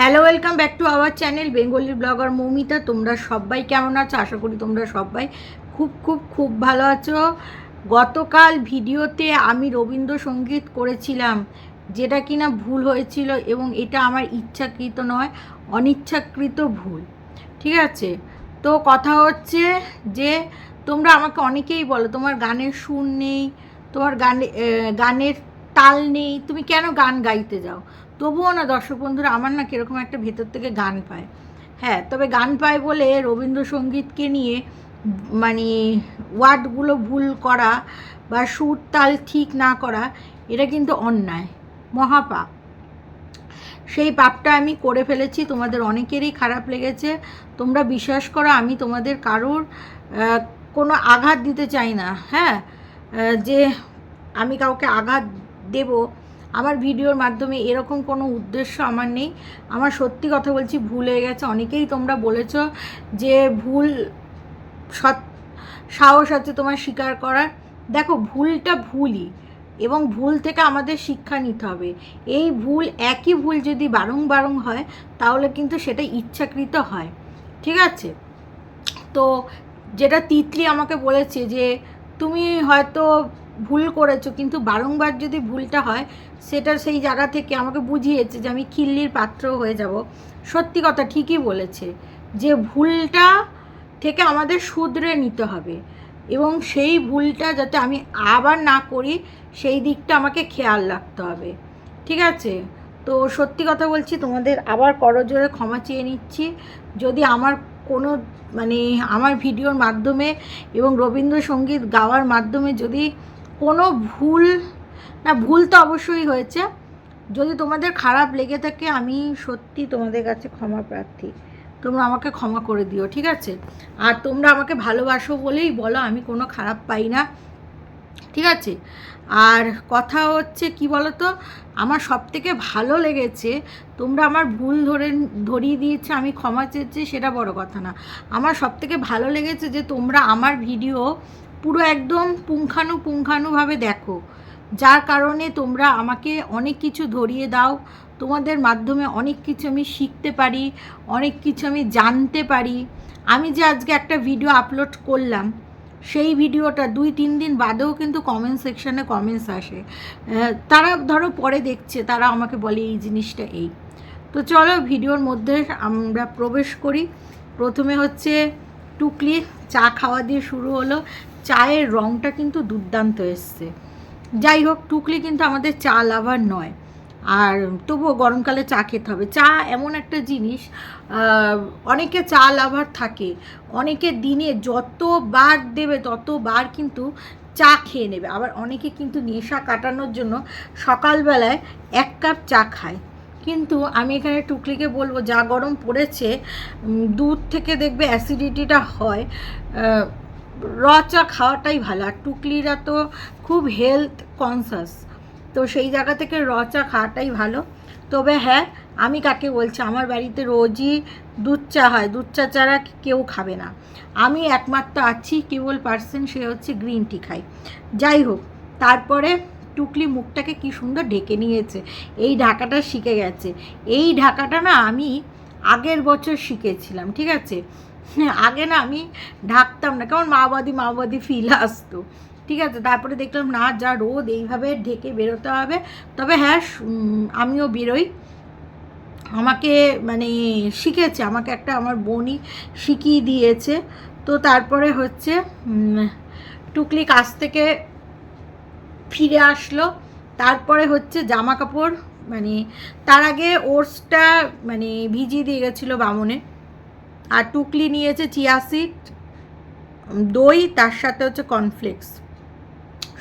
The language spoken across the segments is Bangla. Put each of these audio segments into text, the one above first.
Hello welcome back to our channel Bengali blogger Moumita তোমরা সবাই কেমন আছো? আশা করি তোমরা সবাই খুব খুব খুব ভালো আছো। গতকাল ভিডিওতে আমি রবীন্দ্রসঙ্গীত করেছিলাম, যেটা কিনা ভুল হয়েছিল এবং এটা আমার ইচ্ছাকৃত নয়, অনিচ্ছাকৃত ভুল। ঠিক আছে? তো কথা হচ্ছে যে, তোমরা আমাকে অনেকেই বলো, তোমার গানের সুর নেই, তোমার গানে গানের তাল নেই, তুমি কেন গান গাইতে যাও? তবুও না দর্শক বন্ধুরা, আমার না কীরকম একটা ভেতর থেকে গান পায়। হ্যাঁ তবে গান পায় বলে রবীন্দ্রসঙ্গীতকে নিয়ে মানে ওয়ার্ডগুলো ভুল করা বা সুর তাল ঠিক না করা, এটা কিন্তু অন্যায়। মহাপাপ। সেই পাপটা আমি করে ফেলেছি, তোমাদের অনেকেরই খারাপ লেগেছে। তোমরা বিশ্বাস করো, আমি তোমাদের কারোর কোনো আঘাত দিতে চাই না। হ্যাঁ যে আমি কাউকে আঘাত দেব আমার ভিডিওর মাধ্যমে এরকম কোনো উদ্দেশ্য আমার নেই। আমার সত্যি কথা বলছি, ভুল হয়ে গেছে। অনেকেই তোমরা বলেছ যে ভুল সৎ, সাহস আছে তোমার স্বীকার করার। দেখো, ভুলটা ভুলই এবং ভুল থেকে আমাদের শিক্ষা নিতে হবে। এই ভুল, একই ভুল যদি বারংবার হয়, তাহলে কিন্তু সেটা ইচ্ছাকৃত হয়। ঠিক আছে? তো যেটা তিতলি আমাকে বলেছে যে, তুমি হয়তো ভুল করেছ, কিন্তু বারংবার যদি ভুলটা হয়, সেটা সেই জায়গা থেকে আমাকে বুঝিয়েছে যে আমি খিল্লির পাত্র হয়ে যাব। সত্যি কথা ঠিকই বলেছে যে ভুলটা থেকে আমাদের শুধরে নিতে হবে এবং সেই ভুলটা যাতে আমি আবার না করি, সেই দিকটা আমাকে খেয়াল রাখতে হবে। ঠিক আছে? তো সত্যি কথা বলছি, তোমাদের আবার করজোরে ক্ষমা চেয়ে নিচ্ছি। যদি আমার কোনো মানে আমার ভিডিওর মাধ্যমে এবং রবীন্দ্রসঙ্গীত গাওয়ার মাধ্যমে যদি কোনো ভুল, না, ভুল তো অবশ্যই হয়েছে। যদি তোমাদের খারাপ লেগে থাকে, আমি সত্যি তোমাদের কাছে ক্ষমা প্রার্থী। তোমরা আমাকে ক্ষমা করে দিও, ঠিক আছে? আর তোমরা আমাকে ভালোবাসো বলেই বলো, আমি কোনো খারাপ পাই না, ঠিক আছে? আর কথা হচ্ছে, কি বলো তো আমার সব থেকে ভালো লেগেছে, তোমরা আমার ভুল ধরে, ধরিয়ে দিয়েছে, আমি ক্ষমা চেয়েছি, সেটা বড় কথা না। আমার সব থেকে ভালো লেগেছে যে তোমরা আমার ভিডিও পুরো একদম পুঙ্খানু পুঙ্খানুভাবে দেখো। যার কারণে তোমরা আমাকে অনেক কিছু ধরিয়ে দাও, তোমাদের মাধ্যমে অনেক কিছু আমি শিখতে পারি, অনেক কিছু আমি জানতে পারি। আমি যে আজকে একটা ভিডিও আপলোড করলাম, সেই ভিডিওটা দুই, তিন দিন বাদেও কিন্তু কমেন্ট সেকশানে কমেন্টস আসে। তারা ধরো পরে দেখছে, তারা আমাকে বলে এই জিনিসটা এই। তো চলো ভিডিওর মধ্যে আমরা প্রবেশ করি। প্রথমে হচ্ছে টুকলি চা খাওয়া দিয়ে শুরু হলো। চায়ের রঙটা কিন্তু দুর্দান্ত এসছে। যাই হোক, টুকলি কিন্তু আমাদের চা লাভার নয়। আর তবুও গরমকালে চা খেতে হবে। চা এমন একটা জিনিস অনেকে চা লাভার থাকে। অনেকে দিনে যতবার দেবে ততবার কিন্তু চা খেয়ে নেবে। আবার অনেকে কিন্তু নেশা কাটানোর জন্য সকালবেলায় এক কাপ চা খায়। কিন্তু আমি এখানে টুকলিকে বলব, যা গরম পড়েছে দুধ থেকে দেখবে অ্যাসিডিটিটা হয়। র চা খাওয়াটাই ভালো। আর টুকলিরা তো খুব হেলথ কনসাস তো সেই জায়গা থেকে র চা খাওয়াটাই ভালো। তবে হ্যাঁ আমি কাকে বলছি, আমার বাড়িতে রোজই দুধ চা হয়। দুধ চা ছাড়া কেউ খাবে না। আমি একমাত্র আছি, কেবল পার্সন সে হচ্ছে গ্রিন টি খাই যাই হোক, তারপরে টুকলি মুখটাকে কি সুন্দর ঢেকে নিয়েছে। এই ঢাকাটা শিখে গেছে। এই ঢাকাটা না আমি আগের বছর শিখেছিলাম, ঠিক আছে? আগে না আমি ঢাকতাম না, কেমন মাওবাদী মাওবাদী ফিল আসতো, ঠিক আছে? তারপরে দেখলাম, না, যা রোদ, এইভাবে ঢেকে বেরোতে হবে। তবে হ্যাঁ আমিও বেরোই। আমাকে মানে শিখেছে, আমাকে একটা আমার বোনই শিখিয়ে দিয়েছে। তো তারপরে হচ্ছে টুকলি কাছ থেকে ফিরে আসলো। তারপরে হচ্ছে জামা কাপড় মানে তার আগে ওটসটা মানে ভিজিয়ে দিয়ে গেছিল বামনে। আর টুকলি নিয়েছে চিয়া সিড, দই, তার সাথে হচ্ছে কর্নফ্লেক্স।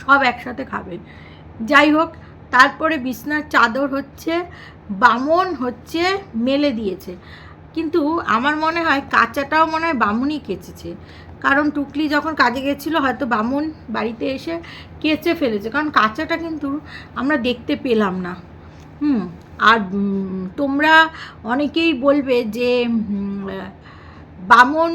সব একসাথে খাবে। যাই হোক, তারপরে বিছনার চাদর হচ্ছে, বামন হচ্ছে, মেলে দিয়েছে। কিন্তু আমার মনে হয় কাঁচাটাও মনে হয় বামুনই কেচেছে। কারণ টুকলি যখন কাজে গেছিল, হয়তো বামুন বাড়িতে এসে কেচে ফেলেছে। কারণ কাঁচাটা কিন্তু আমরা দেখতে পেলাম না। হুম, আর তোমরা অনেকেই বলবে যে বামন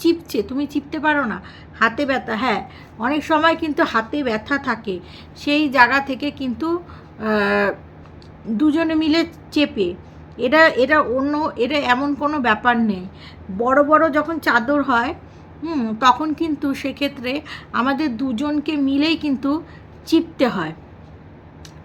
চিপছে, তুমি চিপতে পারো না। হাতে ব্যথা হ্যাঁ অনেক সময় কিন্তু হাতে ব্যথা থাকে। সেই জায়গা থেকে কিন্তু দুজনে মিলে চেপে এটা এটা অন্য, এটা এমন কোনো ব্যাপার নেই। বড় বড় যখন চাদর হয়, হুম, তখন কিন্তু সেক্ষেত্রে আমাদের দুজনকে মিলেই কিন্তু চিপতে হয়।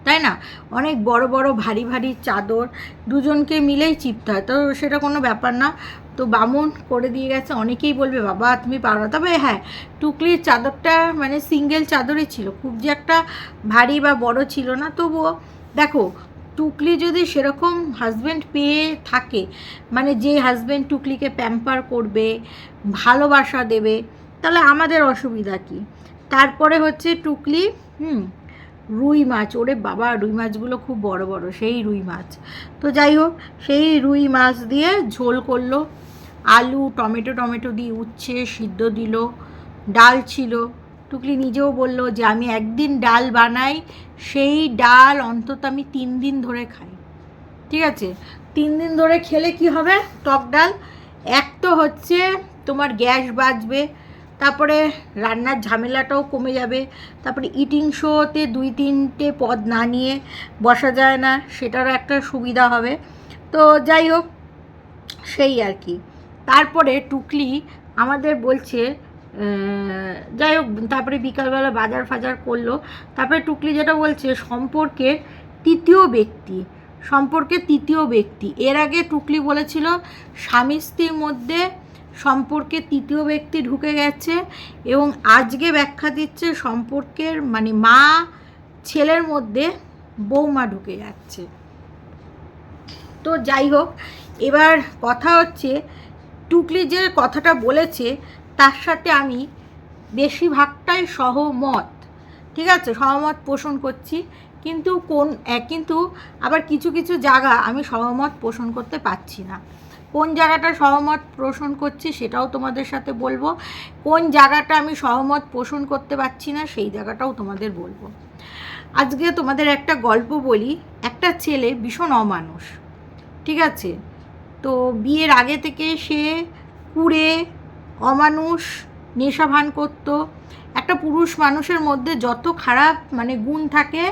তাই না? অনেক বড় বড়, ভারী ভারী চাদর দুজনকে মিলেই চিপতে হয়। তো সেটা কোনো ব্যাপার না। তো বামন করে দিয়ে গেছে। অনেকেই বলবে, বাবা, তুমি পারো। তবে হ্যাঁ টুকলির চাদরটা মানে সিঙ্গেল চাদরই ছিল। খুব যে একটা ভারী বা বড় ছিল না। তবুও দেখো টুকলি যদি সেরকম হাজব্যান্ড পেয়ে থাকে মানে যে হাজব্যান্ড টুকলিকে প্যাম্পার করবে, ভালোবাসা দেবে, তাহলে আমাদের অসুবিধা কি? তারপরে হচ্ছে টুকলি, হুম, রুই মাছ, ওরে বাবা, রুই মাছগুলো খুব বড় বড়, সেই রুই মাছ। তো যাই হোক, সেই রুই মাছ দিয়ে ঝোল করল, আলু, টমেটো টমেটো দিয়ে উচ্ছে, সিদ্ধ দিল, ডাল ছিল টুকলি নিজেও বলল যে আমি একদিন ডাল বানাই, সেই ডাল অন্তত আমি তিন দিন ধরে খাই। ঠিক আছে? তিন দিন ধরে খেলে কি হবে? টক ডাল। এক তো হচ্ছে তোমার গ্যাস বাঁচবে তারপরে রান্নার ঝামেলাটাও কমে যাবে, তারপরে ইটিং শোতে দুই তিনটে পদ না নিয়ে বসা যায় না, সেটারও একটা সুবিধা হবে। তো যাই হোক, সেই আর কি। তারপরে টুকলি আমাদের বলছে যাই হোক, তারপরে বিকালবেলা বাজার ফাজার করল। তারপরে টুকলি যেটা বলছে সম্পর্কের তৃতীয় ব্যক্তি, সম্পর্কে তৃতীয় ব্যক্তি। এর আগে টুকলি বলেছিল, স্বামী স্ত্রীর মধ্যে সম্পর্কে তৃতীয় ব্যক্তি ঢুকে গেছে এবং আজকে ব্যাখ্যা দিচ্ছে সম্পর্কের মানে মা, ছেলের মধ্যে বৌমা ঢুকে যাচ্ছে। তো যাই হোক, এবার কথা হচ্ছে, টুকলি যে কথাটা বলেছে তার সাথে আমি বেশিরভাগটাই সহমত, ঠিক আছে? সহমত পোষণ করছি। কিন্তু কোন কিন্তু আবার কিছু কিছু জায়গা আমি সহমত পোষণ করতে পারছি না। কোন জায়গাটা সহমত পোষণ করছি সেটাও তোমাদের সাথে বলব। কোন জায়গাটা আমি সহমত পোষণ করতে পারছি না সেই জায়গাটাও তোমাদের বলব। আজকে তোমাদের একটা গল্প বলি। একটা ছেলে ভীষণ অমানুষ, ঠিক আছে? তো বিয়ের আগে থেকে সে কুড়ে অমানুষ, নেশা ভান করতো। একটা পুরুষ মানুষের মধ্যে যত খারাপ মানে গুণ থাকে,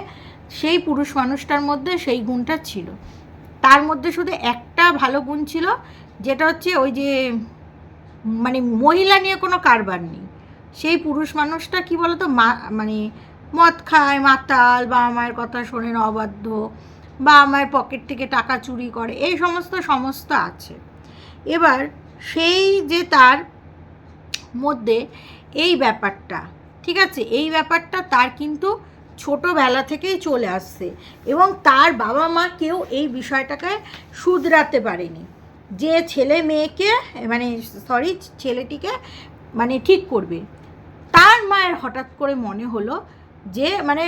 সেই পুরুষ মানুষটার মধ্যে সেই গুণটা ছিল। তার মধ্যে শুধু একটা ভালো গুণ ছিল, যেটা হচ্ছে ওই যে মানে মহিলা নিয়ে কোনো কারবার নেই। সেই পুরুষ মানুষটা কি বলতো, মা মানে মদ খায়, মাতাল বা আমার কথা শোনে অবাধ্য বা আমার পকেট থেকে টাকা চুরি করে, এই সমস্ত সমস্ত আছে। এবার সেই যে তার মধ্যে এই ব্যাপারটা, ঠিক আছে? এই ব্যাপারটা তার কিন্তু ছোটোবেলা থেকেই চলে আসছে এবং তার বাবা মা কেউ এই বিষয়টাকে শুধরাতে পারেনি। যে ছেলে মেয়েকে মানে সরি ছেলেটিকে মানে ঠিক করবে। তার মায়ের হঠাৎ করে মনে হলো যে মানে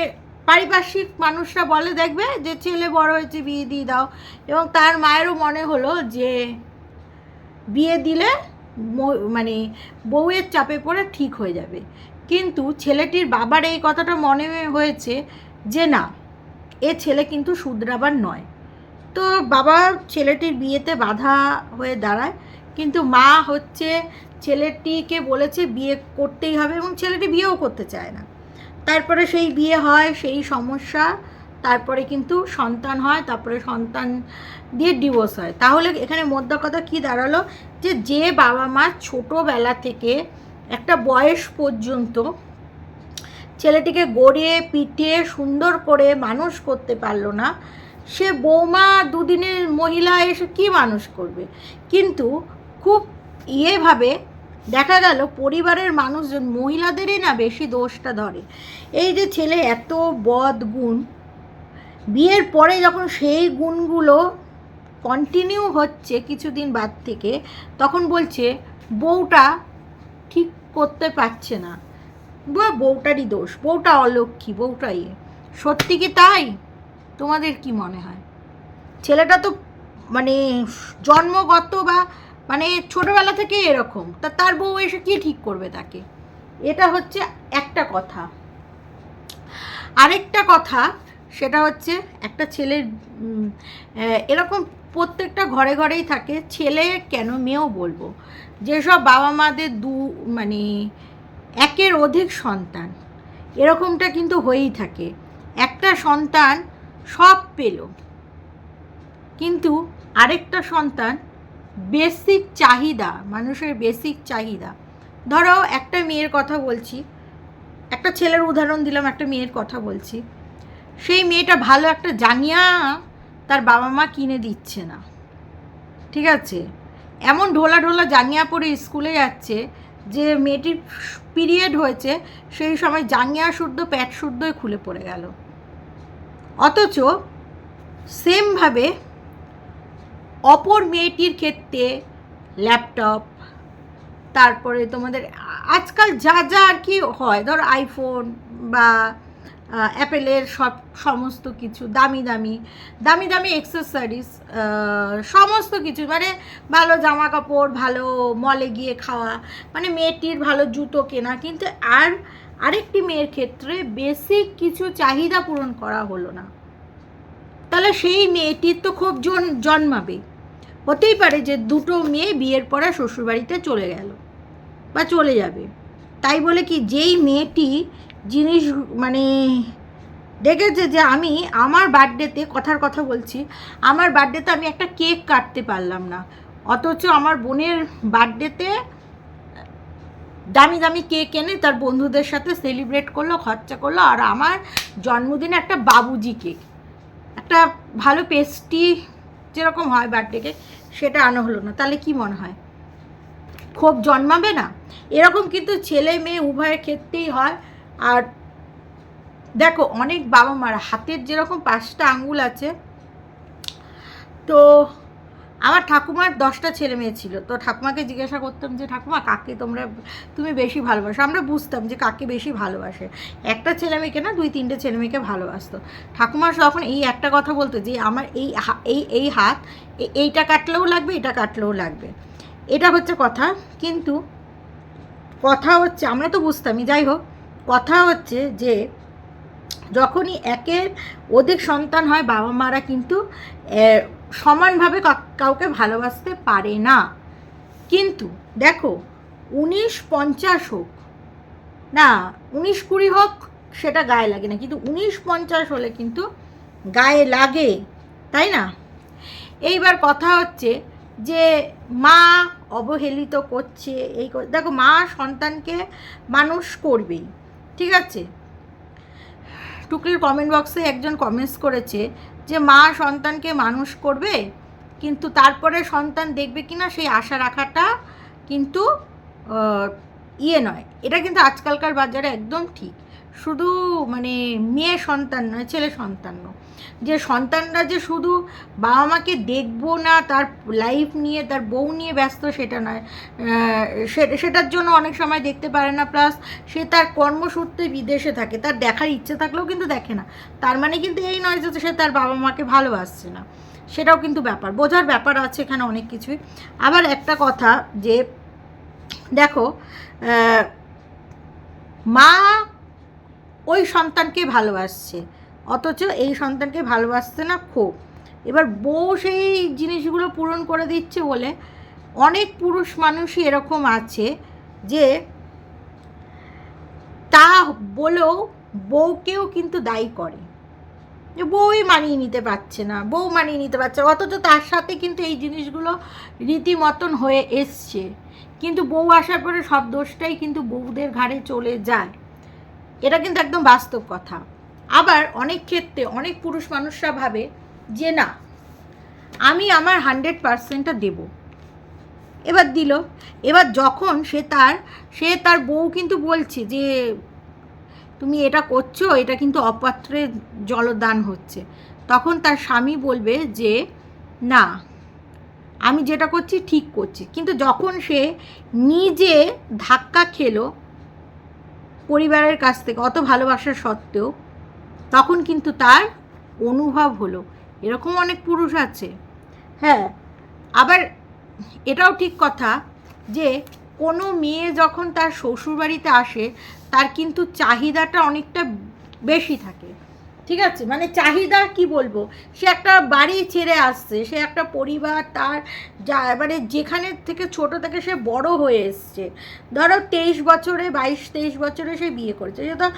পারিপার্শ্বিক মানুষরা বলে, দেখবে যে ছেলে বড় হয়েছে, বিয়ে দিয়ে দাও। এবং তার মায়েরও মনে হলো যে, বিয়ে দিলে মানে বউয়ের চাপে পড়ে ঠিক হয়ে যাবে। কিন্তু ছেলেটির বাবার এই কথাটা মনে হয়েছে যে না, এ ছেলে কিন্তু শুধরাবার নয়। তো বাবা ছেলেটির বিয়েতে বাধা হয়ে দাঁড়ায়, কিন্তু মা হচ্ছে ছেলেটিকে বলেছে বিয়ে করতেই হবে এবং ছেলেটি বিয়েও করতে চায় না। তারপরে সেই বিয়ে হয়, সেই সমস্যা তারপরে কিন্তু সন্তান হয়, তারপরে সন্তান দিয়ে ডিভোর্স হয়। তাহলে এখানে মধ্য কথা কী দাঁড়াল? যে যে বাবা মা ছোটোবেলা থেকে একটা বয়স পর্যন্ত ছেলেটিকে গড়িয়ে, পিটিয়ে, সুন্দর করে মানুষ করতে পারল না, সে বৌমা দুদিনের মহিলা এসে কি মানুষ করবে? কিন্তু খুব ইয়েভাবে দেখা গেল পরিবারের মানুষজন মহিলাদেরই না বেশি দোষটা ধরে। এই যে ছেলে এত বদ গুণ বিয়ের পরে যখন সেই গুণগুলো কন্টিনিউ হচ্ছে কিছুদিন বাদ থেকে, তখন বলছে, বউটা ঠিক করতে পারছে না। বা বউটারই দোষ, বউটা অলক্ষী, বউটা ইয়ে। সত্যি কি তাই? তোমাদের কি মনে হয়? ছেলেটা তো মানে জন্মগত বা মানে ছোটবেলা থেকে এরকম, তা তার বউ এসে কি ঠিক করবে তাকে? এটা হচ্ছে একটা কথা। আরেকটা কথা সেটা হচ্ছে একটা ছেলের এরকম প্রত্যেকটা ঘরে ঘরেই থাকে, ছেলে কেন মেয়েও বলব? যেসব বাবা মাদের দু মানে একের অধিক সন্তান, এরকমটা কিন্তু হয়েই থাকে। একটা সন্তান সব পেল, কিন্তু আরেকটা সন্তান বেসিক চাহিদা, মানুষের বেসিক চাহিদা। ধরো একটা মেয়ের কথা বলছি, একটা ছেলের উদাহরণ দিলাম, একটা মেয়ের কথা বলছি। সেই মেয়েটা ভালো একটা জাঙ্গিয়া তার বাবা মা কিনে দিচ্ছে না। ঠিক আছে? এমন ঢোলা ঢোলা জাঙ্গিয়া পরে স্কুলে যাচ্ছে যে মেয়েটির পিরিয়ড হয়েছে, সেই সময় জাঙ্গিয়া শুদ্ধ, প্যাট শুদ্ধই খুলে পড়ে গেল। অথচ সেমভাবে অপর মেয়েটির ক্ষেত্রে ল্যাপটপ, তারপরে তোমাদের আজকাল যা যা আর কি হয়, ধর আইফোন বা অ্যাপেলের সব, সমস্ত কিছু, দামি দামি দামি দামি এক্সেসরিজ সমস্ত কিছু মানে ভালো জামা কাপড় ভালো মলে গিয়ে খাওয়া মানে মেয়েটির ভালো জুতো কেনা, কিন্তু আর আরেকটি মেয়ের ক্ষেত্রে বেসিক কিছু চাহিদা পূরণ করা হলো না। তাহলে সেই মেয়েটির তো খুব জন, জন্মাবে। হতেই পারে যে দুটো মেয়ে বিয়ের পরে শ্বশুরবাড়িতে চলে গেল বা চলে যাবে। তাই বলে কি, যেই মেয়েটি জিনিস মানে দেখেছে যে আমি আমার বার্থডেতে কথার কথা বলছি, আমার বার্থডেতে আমি একটা কেক কাটতে পারলাম না। অথচ আমার বোনের বার্থডেতে দামি দামি কেক এনে তার বন্ধুদের সাথে সেলিব্রেট করল, খরচা করল, আর আমার জন্মদিনে একটা বাবুজি কেক। একটা ভালো পেস্টি যেরকম হয় বার্থডে কেক, সেটা আনা হলো না। তাহলে কি মনে হয়? ক্ষোভ জন্মাবে না? এরকম কিন্তু ছেলে মেয়ে উভয়ের ক্ষেত্রেই হয়। আর দেখো, অনেক বাবা মার হাতের যেরকম পাঁচটা আঙ্গুল আছে, তো আমার ঠাকুমার দশটা ছেলে মেয়ে ছিল। তো ঠাকুমাকে জিজ্ঞাসা করতাম যে, ঠাকুমা, কাকে তোমরা, তুমি বেশি ভালোবাসো? আমরা বুঝতাম যে, কাকে বেশি ভালোবাসে। একটা ছেলে মেয়েকে না, দুই, তিনটে ছেলে মেয়েকে ভালোবাসতো। ঠাকুমা তখন এই একটা কথা বলতো যে, আমার এই এই এই হাত এইটা কাটলেও লাগবে, এটা কাটলেও লাগবে। এটা হচ্ছে কথা। কিন্তু কথা হচ্ছে, আমরা তো বুঝতামই। যাই হোক কথা হচ্ছে যে যখনই একের অধিক সন্তান হয়, বাবা মারা কিন্তু সমানভাবে কাউকে ভালোবাসতে পারে না। কিন্তু দেখো, উনিশ পঞ্চাশ হোক, না, উনিশ কুড়ি হোক, সেটা গায়ে লাগে না। কিন্তু উনিশ পঞ্চাশ হলে কিন্তু গায়ে লাগে, তাই না? এইবার কথা হচ্ছে যে, মা অবহেলিত করছে, এই দেখো, মা সন্তানকে মানুষ করবেই। ঠিক আছে? টুকরির কমেন্ট বক্সে একজন কমেন্টস করেছে যে, মা সন্তানকে মানুষ করবে, কিন্তু তারপরে সন্তান দেখবে কি না সেই আশা রাখাটা কিন্তু ইয়ে নয়। এটা কিন্তু আজকালকার বাজারে একদম ঠিক। শুধু মানে মেয়ে সন্তান নয়, ছেলে সন্তান নয়। যে সন্তানরা যে শুধু বাবা মাকে দেখব না, তার লাইফ নিয়ে, তার বউ নিয়ে ব্যস্ত সেটা নয়। সেটার জন্য অনেক সময় দেখতে পারে না। প্লাস সে তার কর্মসূত্রে বিদেশে থাকে। তার দেখার ইচ্ছে থাকলেও কিন্তু দেখে না। তার মানে কিন্তু এই নয় যে সে তার বাবা মাকে ভালোবাসছে না। সেটাও কিন্তু ব্যাপার। বোঝার ব্যাপার আছে এখানে অনেক কিছুই। আবার একটা কথা যে, দেখো মা ওই সন্তানকে ভালোবাসছে। অথচ এই সন্তানকে ভালোবাসতে না খুব। এবার বউ সেই জিনিসগুলো পূরণ করে দিচ্ছে বলে অনেক পুরুষ মানুষই এরকম আছে যে তা বলেও বউকেও কিন্তু দায়ী করে। যে বউই মানিয়ে নিতে পারছে না, বউ মানিয়ে নিতে পারছে অথচ তার সাথে কিন্তু এই জিনিসগুলো রীতিমতন হয়ে এসছে। কিন্তু বউ আসার পরে সব দোষটাই কিন্তু বউদের ঘাড়ে চলে যায়। এটা কিন্তু একদম বাস্তব কথা। আবার অনেক ক্ষেত্রে অনেক পুরুষ মানুষরা ভাবে যে না, আমি আমার হান্ড্রেড পারসেন্টটা দেব। এবার দিল। এবার যখন সে তার সে তার বউ কিন্তু বলছে যে, তুমি এটা করছ, এটা কিন্তু অপাত্রে জলদান হচ্ছে। তখন তার স্বামী বলবে যে, না, আমি যেটা করছি ঠিক করছি। কিন্তু যখন সে নিজে ধাক্কা খেলো পরিবারের কাছ থেকে, অত ভালোবাসা সত্ত্বেও, তখন কিন্তু তার অনুভব হলো। এরকম অনেক পুরুষ আছে। হ্যাঁ আবার এটাও ঠিক কথা যে, কোনো মেয়ে যখন তার শ্বশুরবাড়িতে আসে, তার কিন্তু চাহিদাটা অনেকটা বেশি থাকে। ঠিক আছে? মানে চাহিদা কি বলব? সে একটা বাড়ি ছেড়ে আসছে, সে একটা পরিবার, তার যা মানে যেখানে থেকে ছোট থেকে সে বড় হয়ে এসছে। ধরো তেইশ বছরে, বাইশ তেইশ বছরে সে বিয়ে করেছে। যেহেতু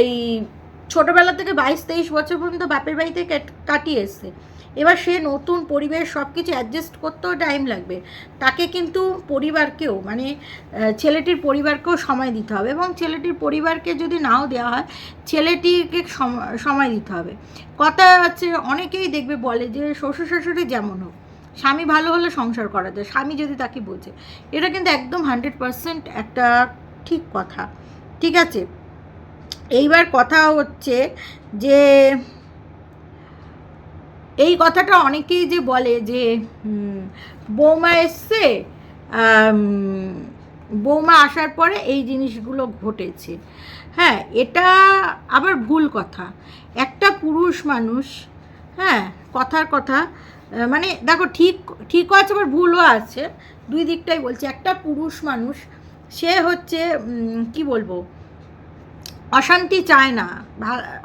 এই ছোটোবেলা থেকে বাইশ তেইশ বছর পর্যন্ত বাপের বাড়িতে কাটিয়ে এসছে। এবার সে নতুন পরিবেশ সব কিছু অ্যাডজাস্ট করতেও টাইম লাগবে। তাকে কিন্তু পরিবারকেও মানে ছেলেটির পরিবারকেও সময় দিতে হবে এবং ছেলেটির পরিবারকে যদি নাও দেওয়া হয়, ছেলেটিকে সম- সময় দিতে হবে। কথা হচ্ছে, অনেকেই দেখবে বলে যে শ্বশুর শাশুড়ি যেমন হোক, স্বামী ভালো হলে সংসার করা যায়, স্বামী যদি তাকে বোঝে। এটা কিন্তু একদম হান্ড্রেড পারসেন্ট একটা ঠিক কথা। ঠিক আছে? এইবার কথা হচ্ছে যে এই কথাটা অনেকেই যে বলে যে বৌমা এসছে বৌমা আসার পরে এই জিনিসগুলো ঘটেছে। হ্যাঁ এটা আবার ভুল কথা। একটা পুরুষ মানুষ হ্যাঁ কথার কথা মানে দেখো ঠিক, ঠিকও আছে আবার ভুলও আছে। দুই দিকটাই বলছি। একটা পুরুষ মানুষ, সে হচ্ছে কি বলব, অশান্তি চায় না।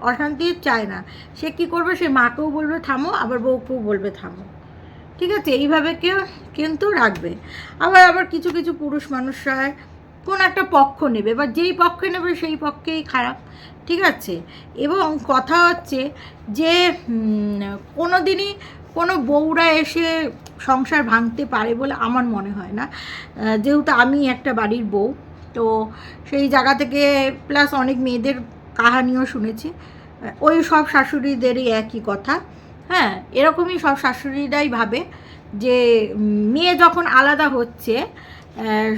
অশান্তি চায় না। সে কি করবে? সে মাকেও বলবে, থামো। আবার বউকেও বলবে, থামো। ঠিক আছে? এইভাবে কেউ কিন্তু রাখবে। আবার আবার কিছু কিছু পুরুষ মানুষরা কোন একটা পক্ষ নেবে বা যেই পক্ষে নেবে সেই পক্ষেই খারাপ। ঠিক আছে? এবং কথা হচ্ছে যে কোনো দিনই কোনো বউরা এসে সংসার ভাঙতে পারে বলে আমার মনে হয় না। যেহেতু আমি একটা বাড়ির বউ, তো সেই জায়গা থেকে প্লাস অনেক মেয়েদের কাহানিও শুনেছি। ওই সব শাশুড়িদেরই একই কথা। হ্যাঁ এরকমই সব শাশুড়িরাই ভাবে যে মেয়ে যখন আলাদা হচ্ছে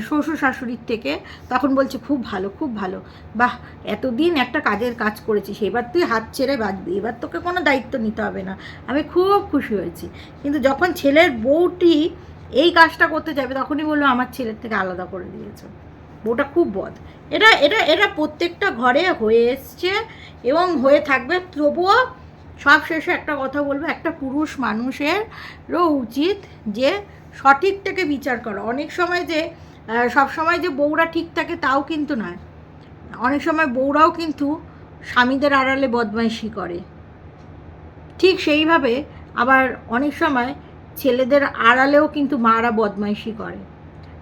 শ্বশুর শাশুড়ির থেকে, তখন বলছে, খুব ভালো খুব ভালো। বাহ, এতদিন একটা কাজের কাজ করেছিস, এবার তুই হাত ছেড়ে বাঁচবি এবার তোকে কোনো দায়িত্ব নিতে হবে না। আমি খুব খুশি হয়েছি। কিন্তু যখন ছেলের বউটি এই কাজটা করতে যাবে, তখনই বলল আমার ছেলের থেকে আলাদা করে দিয়েছ। বউটা খুব বদ। এটা এটা এটা প্রত্যেকটা ঘরে হয়ে এসছে এবং হয়ে থাকবে। তবুও সব শেষে একটা কথা বলব, একটা পুরুষ মানুষেরও উচিত যে সঠিক থেকে বিচার করা। অনেক সময় যে সব সময় যে বউরা ঠিক থাকে তাও কিন্তু নয়। অনেক সময় বউরাও কিন্তু স্বামীদের আড়ালে বদমাইশি করে। ঠিক সেইভাবে আবার অনেক সময় ছেলেদের আড়ালেও কিন্তু মারা বদমাইশি করে।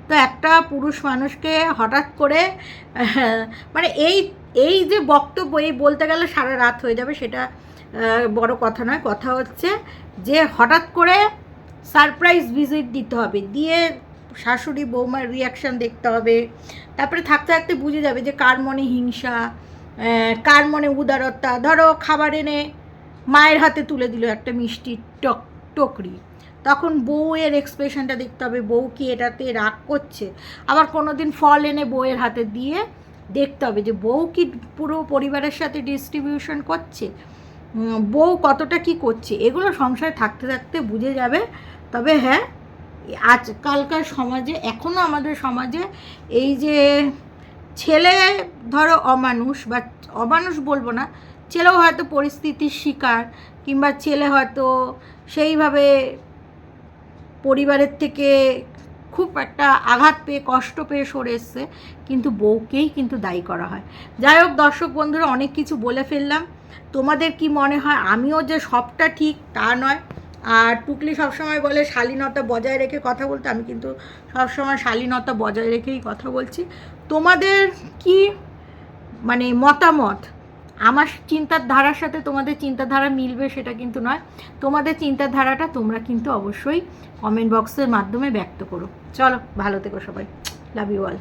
তো একটা পুরুষ মানুষকে হঠাৎ করে মানে এই এই যে বক্তব্য, এই বলতে গেলে সারা রাত হয়ে যাবে সেটা বড় কথা নয়। কথা হচ্ছে যে হঠাৎ করে সারপ্রাইজ ভিজিট দিতে হবে। দিয়ে শাশুড়ি বৌমার রিয়াকশান দেখতে হবে। তারপরে থাকতে থাকতে বুঝে যাবে যে কার মনে হিংসা কার মনে উদারতা। ধরো খাবার এনে মায়ের হাতে তুলে দিল একটা মিষ্টি টক টকরি তখন বউয়ের এক্সপ্রেশনটা দেখতে হবে, বউ কি এটাতে রাগ করছে? আবার কোনো দিন ফল এনে বউয়ের হাতে দিয়ে দেখতে হবে যে, বউ কি পুরো পরিবারের সাথে ডিস্ট্রিবিউশন করছে? বউ কতটা কি করছে? এগুলো সংসারে থাকতে থাকতে বুঝে যাবে। তবে হ্যাঁ আজকালকার সমাজে এখনও আমাদের সমাজে এই যে ছেলে ধরো অমানুষ বা অমানুষ বলব না, ছেলেও হয়তো পরিস্থিতির শিকার কিংবা ছেলে হয়তো সেইভাবে পরিবারের থেকে খুব একটা আঘাত পেয়ে, কষ্ট পেয়ে সরে এসছে। কিন্তু বউকেই কিন্তু দায়ী করা হয়। যাই হোক দর্শক বন্ধুরা, অনেক কিছু বলে ফেললাম। তোমাদের কি মনে হয়? আমিও যে সবটা ঠিক, তা নয়। আর টুকলি সবসময় বলে শালীনতা বজায় রেখে কথা বলতে, আমি কিন্তু সবসময় শালীনতা বজায় রেখেই কথা বলছি। তোমাদের কি মানে মতামত? আমার চিন্তার ধারার সাথে তোমাদের চিন্তাধারা মিলবে সেটা কিন্তু নয়। তোমাদের চিন্তাধারাটা তোমরা কিন্তু অবশ্যই কমেন্ট বক্সের মাধ্যমে ব্যক্ত করো। চলো, ভালো থেকো সবাই। Love you all